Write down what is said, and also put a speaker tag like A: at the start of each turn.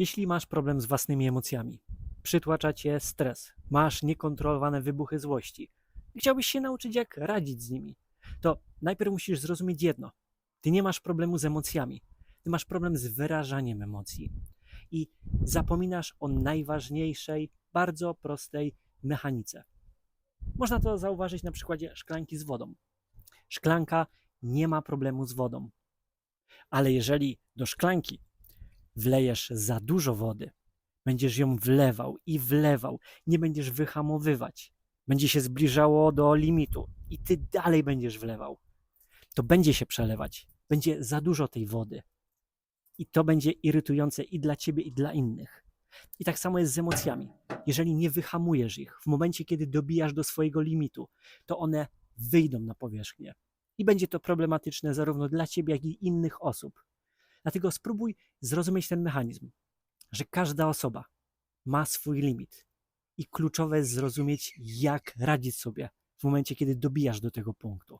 A: Jeśli masz problem z własnymi emocjami, przytłacza cię stres, masz niekontrolowane wybuchy złości, chciałbyś się nauczyć, jak radzić z nimi, to najpierw musisz zrozumieć jedno. Ty nie masz problemu z emocjami, ty masz problem z wyrażaniem emocji. I zapominasz o najważniejszej, bardzo prostej mechanice. Można to zauważyć na przykładzie szklanki z wodą. Szklanka nie ma problemu z wodą. Ale jeżeli do szklanki wlejesz za dużo wody, będziesz ją wlewał i wlewał, nie będziesz wyhamowywać, będzie się zbliżało do limitu i ty dalej będziesz wlewał, to będzie się przelewać, będzie za dużo tej wody. I to będzie irytujące i dla ciebie, i dla innych. I tak samo jest z emocjami. Jeżeli nie wyhamujesz ich w momencie, kiedy dobijasz do swojego limitu, to one wyjdą na powierzchnię. I będzie to problematyczne zarówno dla ciebie, jak i innych osób. Dlatego spróbuj zrozumieć ten mechanizm, że każda osoba ma swój limit. I kluczowe jest zrozumieć, jak radzić sobie w momencie, kiedy dobijasz do tego punktu.